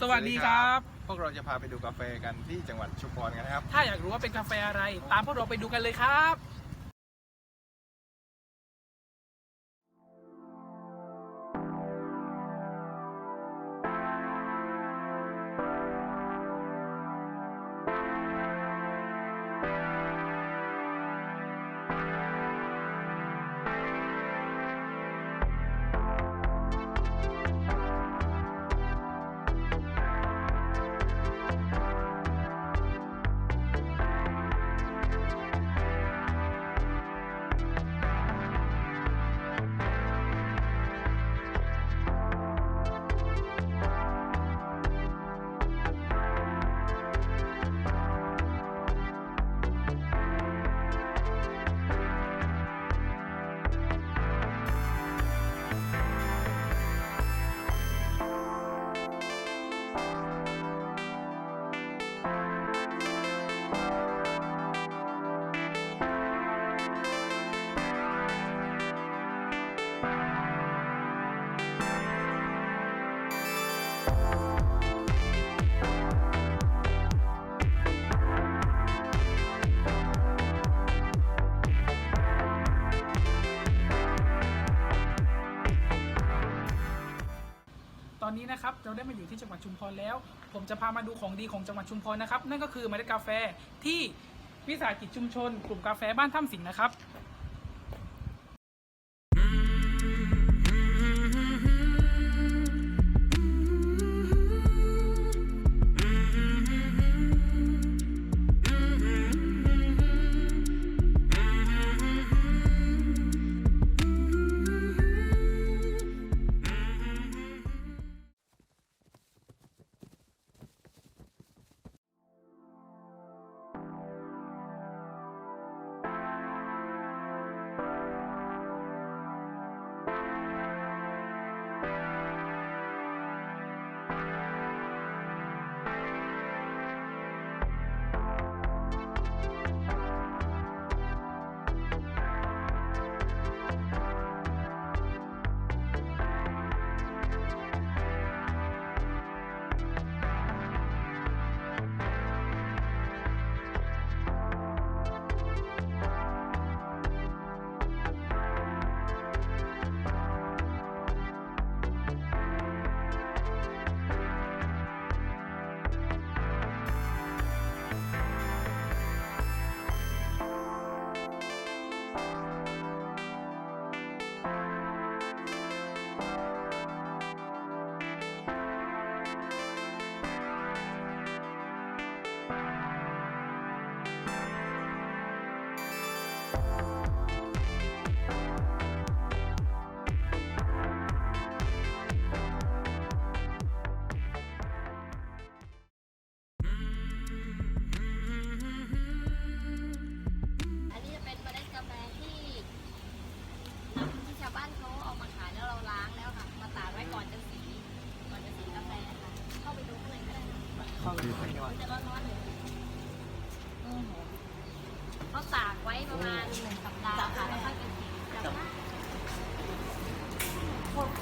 สวัสดีครับ พวกเราจะพาไปดูกาแฟกันที่จังหวัดชุมพรกันนะครับ ถ้าอยากรู้ว่าเป็นกาแฟอะไร ตามพวกเราไปดูกันเลยครับ อนนี้นะครับเราได้มาอยู่ที่จังหวัดชุมพรแล้ว ผมจะพามาดูของดีของจังหวัดชุมพรนะครับ นั่นก็คือเมล็ดกาแฟที่วิสาหกิจชุมชน กลุ่มกาแฟบ้านถ้ำสิงห์นะครับ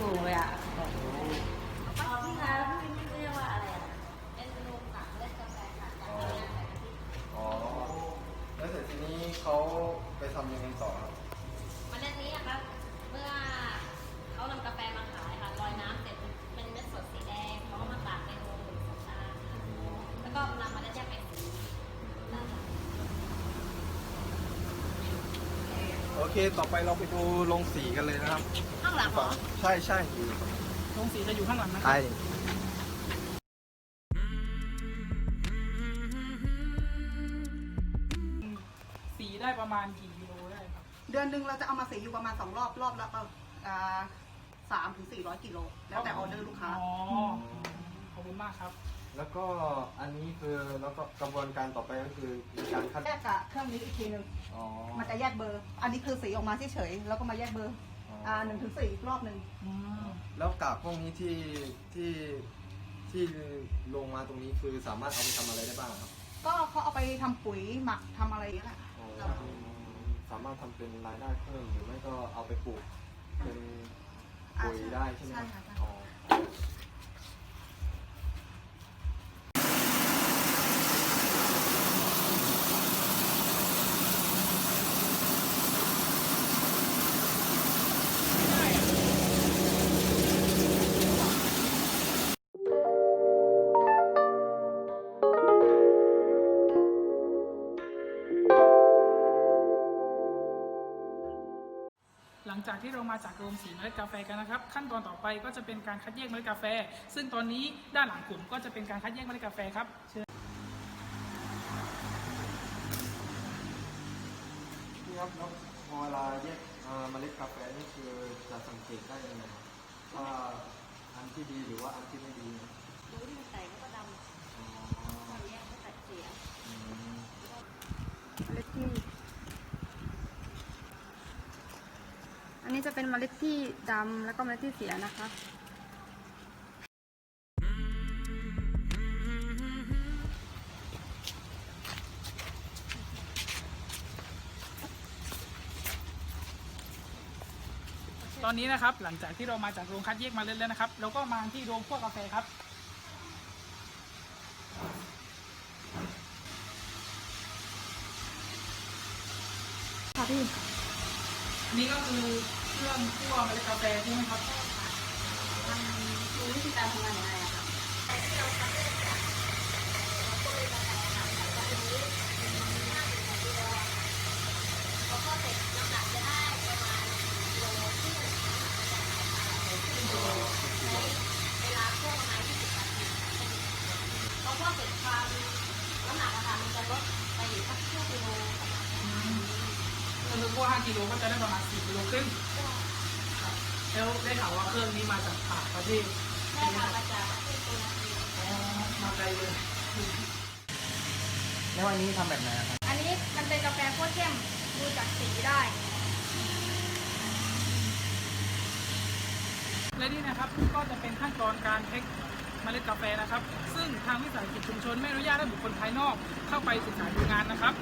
โคตรโกงเลยอะเอาที่ร้านเรียกว่าอะไรอะเป็นโรงตากเล่นกาแฟค่ะจากโรงงานใส่กะทิอ๋อแล้วเสร็จทีนี้เขาไปทำยังไงต่อครับ เคต่อไปเราไปดูโรงสีกันเลยนะครับ ข้างหลังเหรอใช่ใช่อยู่ลงสีจะอยู่ข้างหลังนะครับใช่สีได้ประมาณกี่กิโลได้ครับ เดือนหนึ่งเราจะเอามาสีอยู่ประมาณสองรอบรอบละสามถึงสี่ร้อยกิโลแล้วแต่ออเดอร์ลูกค้า อ๋อ ขอบคุณมากครับ แล้วก็อันนี้คือแล้วก็กระบวนการต่อไปก็คือมีการคัดแยกกับเครื่องนี้อีกทีหนึ่งอ๋อมันจะแยกเบอร์ อันนี้คือสีออกมาเฉยๆแล้วก็มาแยกเบอร์อ่าหนึ่งถึงสี่รอบหนึ่งอืมแล้วกากพวกนี้ที่ที่ที่ลงมาตรงนี้คือสามารถเอาไปทำอะไรได้บ้างครับก็เขาเอาไปทำปุ๋ยหมักทำอะไรอย่างเงี้ยแหละอ๋อสามารถทำเป็นรายได้เพิ่มหรือไม่ก็เอาไปปลูกเป็นปุ๋ยได้ใช่ไหมใช่ค่ะใช่อ๋อ จากที่เรามาจากโรงสีเมล็ดกาแฟกันนะครับ ขั้นตอนต่อไปก็จะเป็นการคัดแยกเมล็ดกาแฟ ซึ่งตอนนี้ด้านหลังผมก็จะเป็นการคัดแยกเมล็ดกาแฟครับเชิญพี่ครับแล้วพอเวลาแยกเอ่อเมล็ดกาแฟนี่คือจะสังเกตได้ยังไงครับว่าอันที่ดีหรือว่าอันที่ไม่ดีนะดูที่มันแตกแล้วก็ดำอ๋อ ตอนนี้ก็แตกเสีย อืมเมล็ดที่ อั นนี้จะเป็นเมล็ดที่ดำแล้วก็เมล็ดที่เสียนะคะตอนนี้นะครับหลังจากที่เรามาจากโรงคัดแยกเมาเล็ดแล้วนะครับเราก็มาที่โรงคั่วกาแฟครับ ค่ะพี่ นี่ก็คือ เครื่องคั่วเมล็ดกาแฟใช่ไหมครับมันดูวิธีการทำงานยังไงอะคะพอเสร็จน้ำหนักจะได้ประมาณโลครึ่งใช้เวลาคั่วประมาณ20นาทีพอคั่วเสร็จความน้ำหนักอะค่ะมันจะลดไปอยู่สักครึ่งกิโลประมาณนี้ก็คือคั่ว5กิโลก็จะได้ประมาณ4กิโลครึ่งครับ แล้วได้ข่าวว่าเครื่องนี้มาจากต่างประเทศใช่ค่ะมาจากประเทศตุรกีอ๋อมาไกลเลย แล้วอันนี้ทำแบบไหนอะครับ อันนี้มันเป็นกาแฟโคตรเข้มดูจากสีได้ และนี่นะครับก็จะเป็นขั้นตอนการเทคเมล็ดกาแฟนะครับ ซึ่งทางวิสาหกิจชุมชนไม่อนุญาตให้บุคคลภายนอกเข้าไปศึกษาดูงานนะครับ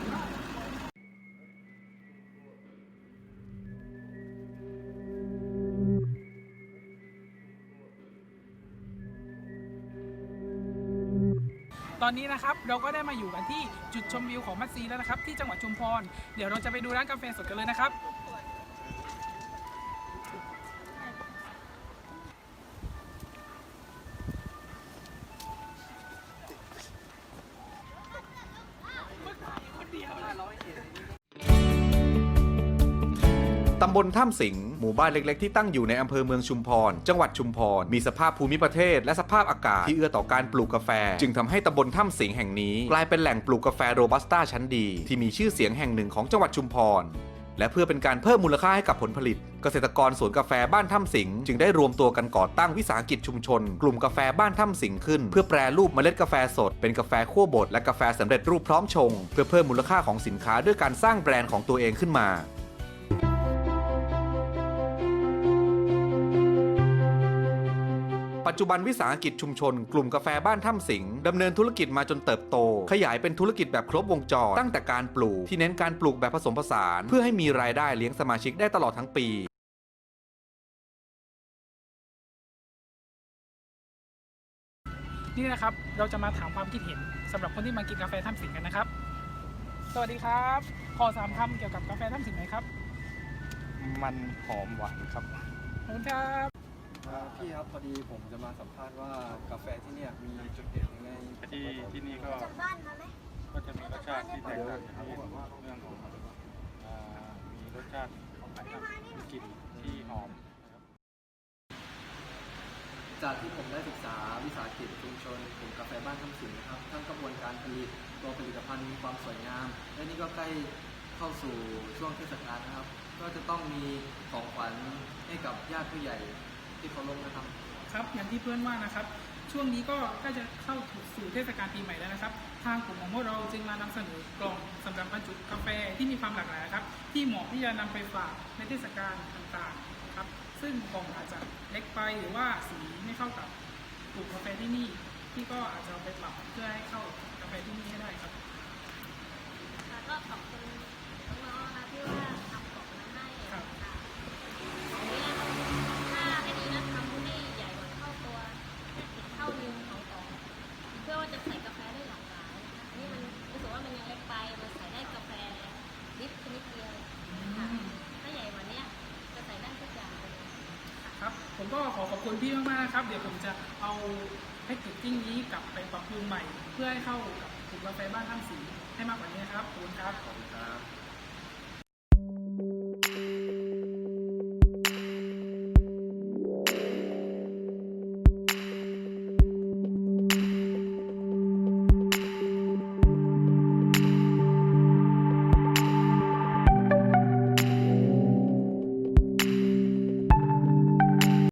ตอนนี้นะครับเราก็ได้มาอยู่กันที่จุดชมวิวของมัตซีแล้วนะครับ ที่จังหวัดชุมพร เดี๋ยวเราจะไปดูร้านกาแฟสดกันเลยนะครับ ตำบลถ้ำสิงห์หมู่บ้านเล็ก ๆ ที่ตั้งอยู่ในอำเภอเมืองชุมพร จังหวัดชุมพร มีสภาพภูมิประเทศ และสภาพอากาศที่เอื้อต่อการปลูกกาแฟ จึงทำให้ตำบลถ้ำสิงห์แห่งนี้ กลายเป็นแหล่งปลูกกาแฟโรบัสต้าชั้นดี ที่มีชื่อเสียงแห่งหนึ่งของจังหวัดชุมพรและเพื่อเป็นการเพิ่มมูลค่าให้กับผลผลิต เกษตรกรสวนกาแฟบ้านถ้ำสิงห์จึงได้รวมตัวกันก่อตั้งวิสาหกิจชุมชน กลุ่มกาแฟบ้านถ้ำสิงห์ขึ้น เพื่อแปรรูปเมล็ดกาแฟสด เป็นกาแฟคั่วบดและกาแฟสำเร็จรูปพร้อมชง เพื่อเพิ่มมูลค่าของสินค้าด้วยการสร้างแบรนด์ของตัวเองขึ้นมา จจุบันวิสาหกิจชุมชน กลุ่มกาแฟบ้านถ้ำสิงห์ดำเนินธุรกิจมาจนเติบโต ขยายเป็นธุรกิจแบบครบวงจร ตั้งแต่การปลูกที่เน้นการปลูกแบบผสมผสาน เพื่อให้มีรายได้เลี้ยงสมาชิกได้ตลอดทั้งปีนี่นะครับ เราจะมาถามความคิดเห็นสำหรับคนที่มากินกาแฟถ้ำสิงห์กันนะครับ สวัสดีครับ ขอสามคำเกี่ยวกับกาแฟถ้ำสิงห์หน่อยครับ มันหอมหวานครับ ขอบคุณครับเอ่อ พี่ครับพอดีผมจะมาสัมภาษณ์ว่ากาแฟที่เนี่ยมีจุดเด่นยังไงที่ที่นี่ก็จากบ้านมาไหมก็จะมีรสชาติที่แตกต่างกันเรื่องของเรื่องของอ่ามีรสชาติของมีกลิ่นที่หอมนะครับจากที่ผมได้ศึกษาวิสาหกิจชุมชนกลุ่มกาแฟบ้านทำสินนะครับทั้งกระบวนการผลิตตัวผลิตภัณฑ์มีความสวยงาม และนี่ก็ใกล้เข้าสู่ช่วงเทศกาลนะครับ ก็จะต้องมีของขวัญให้กับญาติผู้ใหญ่ ที่เคารพนะครับ ครับอย่างที่เพื่อนว่านะครับ ช่วงนี้ก็ใกล้จะเข้าสู่เทศกาลปีใหม่แล้วนะครับ ทางกลุ่มของพวกเราจึงมานำเสนอกล่องสำหรับบรรจุกาแฟที่มีความหลากหลายนะครับ ที่เหมาะที่จะนำไปฝากในเทศกาลต่างๆครับ ซึ่งกล่องอาจจะเล็กไปหรือว่าสีไม่เข้ากับกลุ่มกาแฟที่นี่ที่ก็อาจจะเอาไปปรับเพื่อให้เข้ากับกาแฟที่นี่ให้ได้ครับแล้วก็ขอบคุณน้องๆนะที่ว่า ก็ขอขอบคุณพี่มากๆครับ เดี๋ยวผมจะเอาแพ็กเกจจิ้งนี้กลับไปปรับปรุงใหม่ เพื่อให้เข้ากับกลุ่มกาแฟบ้านท่ามสีให้มากกว่านี้ครับขอบคุณครับ ขอบคุณครับ